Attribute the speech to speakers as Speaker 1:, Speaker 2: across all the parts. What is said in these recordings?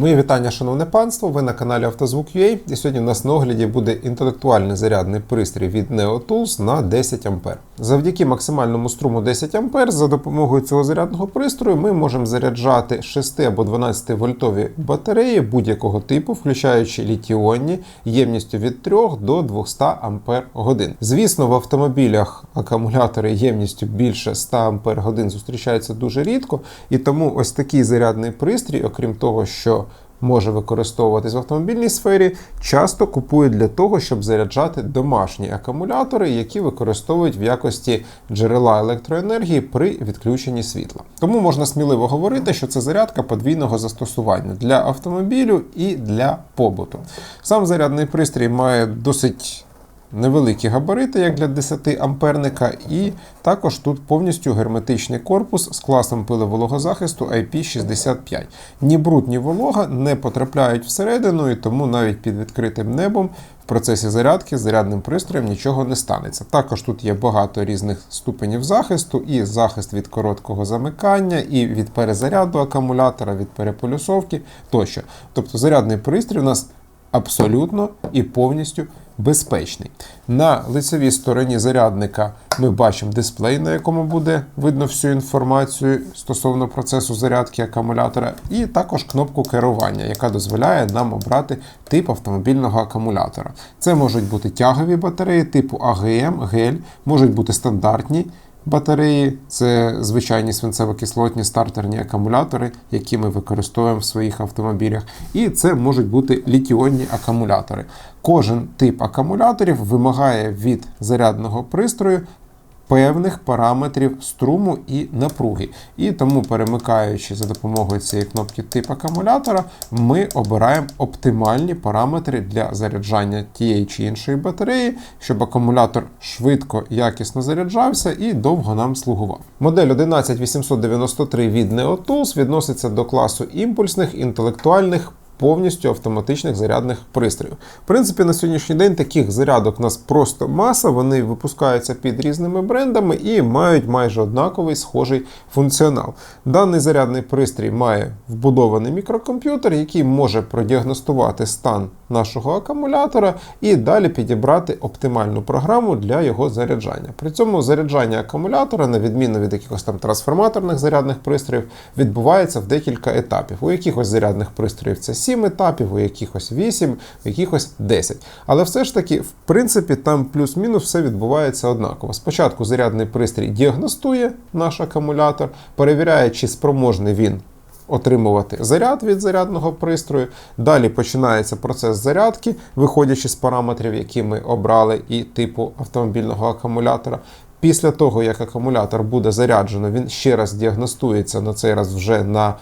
Speaker 1: Мої вітання, шановне панство. Ви на каналі Автозвук.ua і сьогодні в нас на огляді буде інтелектуальний зарядний пристрій від NeoTools на 10 А. Завдяки максимальному струму 10 А за допомогою цього зарядного пристрою ми можемо заряджати 6 або 12 вольтові батареї будь-якого типу, включаючи літіонні ємністю від 3 до 200 Ампер годин. Звісно, в автомобілях акумулятори ємністю більше 100 Ампер годин зустрічаються дуже рідко, і тому ось такий зарядний пристрій, окрім того, що може використовуватись в автомобільній сфері, часто купують для того, щоб заряджати домашні акумулятори, які використовують в якості джерела електроенергії при відключенні світла. Тому можна сміливо говорити, що це зарядка подвійного застосування для автомобілю і для побуту. Сам зарядний пристрій має досить невеликі габарити, як для 10 амперника, і також тут повністю герметичний корпус з класом пиловологозахисту IP65. Ні бруд, ні волога не потрапляють всередину, і тому навіть під відкритим небом в процесі зарядки з зарядним пристроєм нічого не станеться. Також тут є багато різних ступенів захисту, і захист від короткого замикання, і від перезаряду акумулятора, від переполюсовки тощо. Тобто зарядний пристрій у нас абсолютно і повністю безпечний. На лицевій стороні зарядника ми бачимо дисплей, на якому буде видно всю інформацію стосовно процесу зарядки акумулятора, і також кнопку керування, яка дозволяє нам обрати тип автомобільного акумулятора. Це можуть бути тягові батареї типу АГМ, гель, можуть бути стандартні. Батареї це звичайні свинцево-кислотні стартерні акумулятори, які ми використовуємо в своїх автомобілях. І це можуть бути літіонні акумулятори. Кожен тип акумуляторів вимагає від зарядного пристрою певних параметрів струму і напруги. І тому, перемикаючи за допомогою цієї кнопки тип акумулятора, ми обираємо оптимальні параметри для заряджання тієї чи іншої батареї, щоб акумулятор швидко, якісно заряджався і довго нам слугував. Модель 11893 від NeoTools відноситься до класу імпульсних інтелектуальних повністю автоматичних зарядних пристроїв. В принципі, на сьогоднішній день таких зарядок у нас просто маса, вони випускаються під різними брендами і мають майже однаковий схожий функціонал. Даний зарядний пристрій має вбудований мікрокомп'ютер, який може продіагностувати стан нашого акумулятора і далі підібрати оптимальну програму для його заряджання. При цьому заряджання акумулятора, на відміну від якихось там трансформаторних зарядних пристроїв, відбувається в декілька етапів. У якихось зарядних пристроїв це 7 етапів, у якихось 8, у якихось 10. Але все ж таки, в принципі, там плюс-мінус все відбувається однаково. Спочатку зарядний пристрій діагностує наш акумулятор, перевіряє, чи спроможний він отримувати заряд від зарядного пристрою. Далі починається процес зарядки, виходячи з параметрів, які ми обрали, і типу автомобільного акумулятора. Після того, як акумулятор буде заряджено, він ще раз діагностується на цей раз вже на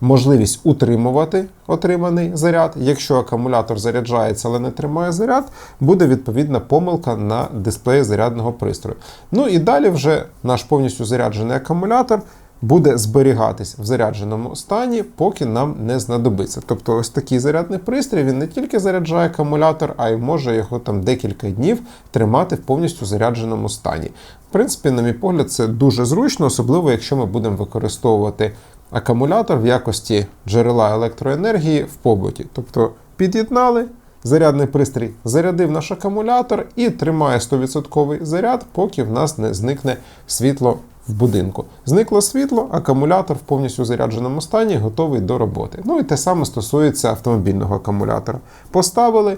Speaker 1: можливість утримувати отриманий заряд. Якщо акумулятор заряджається, але не тримає заряд, буде відповідна помилка на дисплеї зарядного пристрою. Ну і далі вже наш повністю заряджений акумулятор буде зберігатись в зарядженому стані, поки нам не знадобиться. Тобто, ось такий зарядний пристрій він не тільки заряджає акумулятор, а й може його там декілька днів тримати в повністю зарядженому стані. В принципі, на мій погляд, це дуже зручно, особливо якщо ми будемо використовувати акумулятор в якості джерела електроенергії в побуті. Тобто під'єднали. Зарядний пристрій зарядив наш акумулятор і тримає 100% заряд, поки в нас не зникне світло в будинку. Зникло світло, акумулятор в повністю зарядженому стані готовий до роботи. Ну і те саме стосується автомобільного акумулятора. Поставили.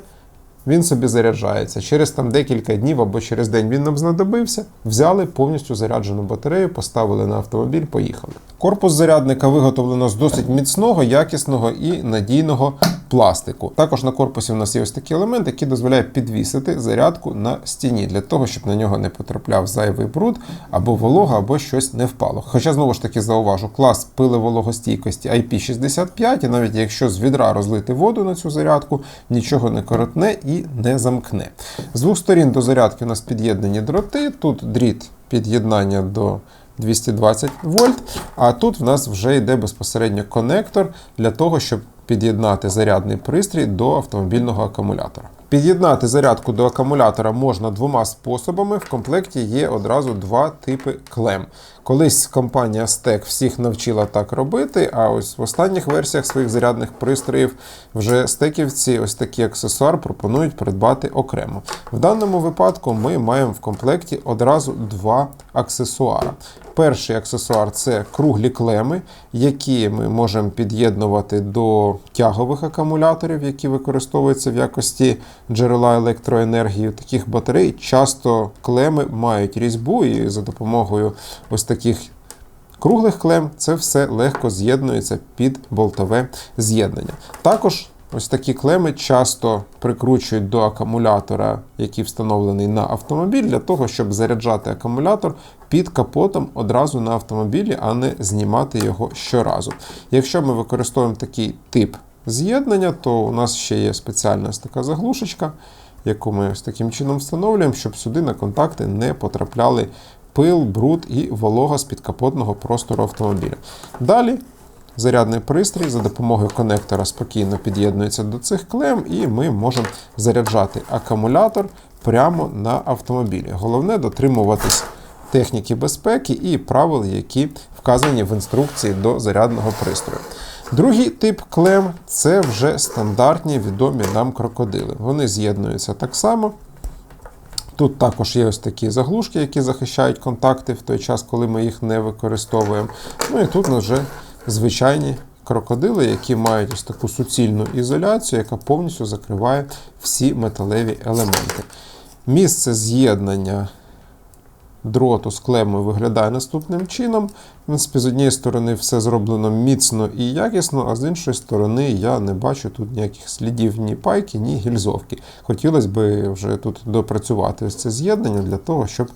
Speaker 1: Він собі заряджається. Через там декілька днів або через день він нам знадобився, взяли повністю заряджену батарею, поставили на автомобіль, поїхали. Корпус зарядника виготовлено з досить міцного, якісного і надійного пластику. Також на корпусі у нас є ось такий елемент, який дозволяє підвісити зарядку на стіні, для того, щоб на нього не потрапляв зайвий бруд або волога, або щось не впало. Хоча, знову ж таки, зауважу, клас пилевологостійкості IP65, і навіть якщо з відра розлити воду на цю зарядку, нічого не коротне і не замкне. З двох сторін до зарядки у нас під'єднані дроти, тут дріт під'єднання до 220 вольт, а тут в нас вже йде безпосередньо конектор для того, щоб під'єднати зарядний пристрій до автомобільного акумулятора. Під'єднати зарядку до акумулятора можна двома способами. В комплекті є одразу два типи клем. Колись компанія Stek всіх навчила так робити, а ось в останніх версіях своїх зарядних пристроїв вже стеківці ось такий аксесуар пропонують придбати окремо. В даному випадку ми маємо в комплекті одразу два аксесуара. Перший аксесуар це круглі клеми, які ми можемо під'єднувати до тягових акумуляторів, які використовуються в якості джерела електроенергії. Таких батарей часто клеми мають різьбу, і за допомогою ось таких круглих клем це все легко з'єднується під болтове з'єднання. Також Ось такі клеми часто прикручують до акумулятора, який встановлений на автомобіль, для того, щоб заряджати акумулятор під капотом одразу на автомобілі, а не знімати його щоразу. Якщо ми використовуємо такий тип з'єднання, то у нас ще є спеціальна така заглушечка, яку ми ось таким чином встановлюємо, щоб сюди на контакти не потрапляли пил, бруд і волога з підкапотного простору автомобіля. Далі зарядний пристрій за допомогою конектора спокійно під'єднується до цих клем, і ми можемо заряджати акумулятор прямо на автомобілі. Головне дотримуватись техніки безпеки і правил, які вказані в інструкції до зарядного пристрою. Другий тип клем це вже стандартні відомі нам крокодили. Вони з'єднуються так само. Тут також є ось такі заглушки, які захищають контакти в той час, коли ми їх не використовуємо. Ну і тут нас вже звичайні крокодили, які мають ось таку суцільну ізоляцію, яка повністю закриває всі металеві елементи. Місце з'єднання дроту з клемою виглядає наступним чином. В принципі, з однієї сторони все зроблено міцно і якісно, а з іншої сторони я не бачу тут ніяких слідів ні пайки, ні гільзовки. Хотілося б вже тут допрацювати ось це з'єднання для того, щоб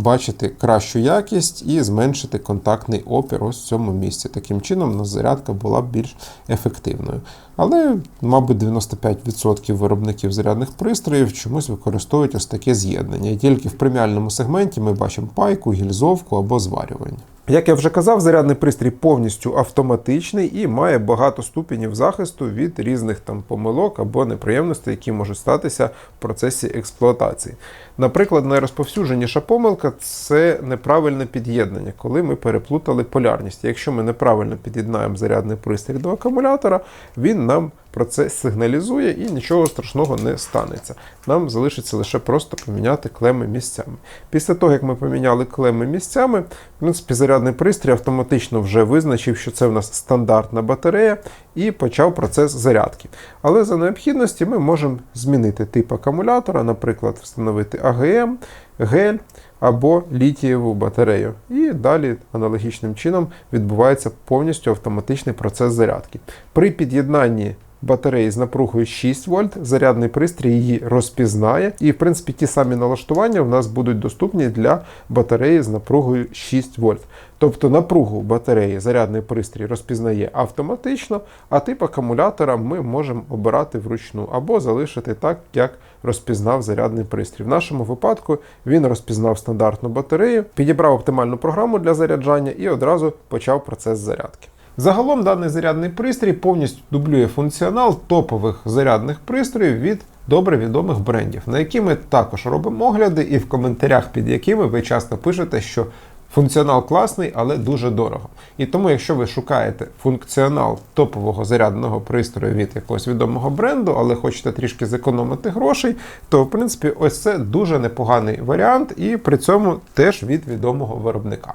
Speaker 1: бачити кращу якість і зменшити контактний опір ось в цьому місці. Таким чином, на зарядка була б більш ефективною. Але, мабуть, 95% виробників зарядних пристроїв чомусь використовують ось таке з'єднання. І тільки в преміальному сегменті ми бачимо пайку, гільзовку або зварювання. Як я вже казав, зарядний пристрій повністю автоматичний і має багато ступенів захисту від різних там помилок або неприємностей, які можуть статися в процесі експлуатації. Наприклад, найрозповсюдженіша помилка це неправильне під'єднання, коли ми переплутали полярність. Якщо ми неправильно під'єднаємо зарядний пристрій до акумулятора, він нам про це сигналізує і нічого страшного не станеться. Нам залишиться лише просто поміняти клеми місцями. Після того, як ми поміняли клеми місцями, в принципі, зарядний пристрій автоматично вже визначив, що це в нас стандартна батарея, і почав процес зарядки. Але за необхідності ми можемо змінити тип акумулятора, наприклад, встановити АГМ, гель або літієву батарею. І далі аналогічним чином відбувається повністю автоматичний процес зарядки. При під'єднанні батареї з напругою 6 вольт, зарядний пристрій її розпізнає. І, в принципі, ті самі налаштування в нас будуть доступні для батареї з напругою 6 вольт. Тобто напругу батареї зарядний пристрій розпізнає автоматично, а тип акумулятора ми можемо обирати вручну або залишити так, як розпізнав зарядний пристрій. В нашому випадку він розпізнав стандартну батарею, підібрав оптимальну програму для заряджання і одразу почав процес зарядки. Загалом даний зарядний пристрій повністю дублює функціонал топових зарядних пристроїв від добре відомих брендів, на які ми також робимо огляди, і в коментарях, під якими ви часто пишете, що функціонал класний, але дуже дорого. І тому, якщо ви шукаєте функціонал топового зарядного пристрою від якогось відомого бренду, але хочете трішки зекономити грошей, то в принципі ось це дуже непоганий варіант, і при цьому теж від відомого виробника.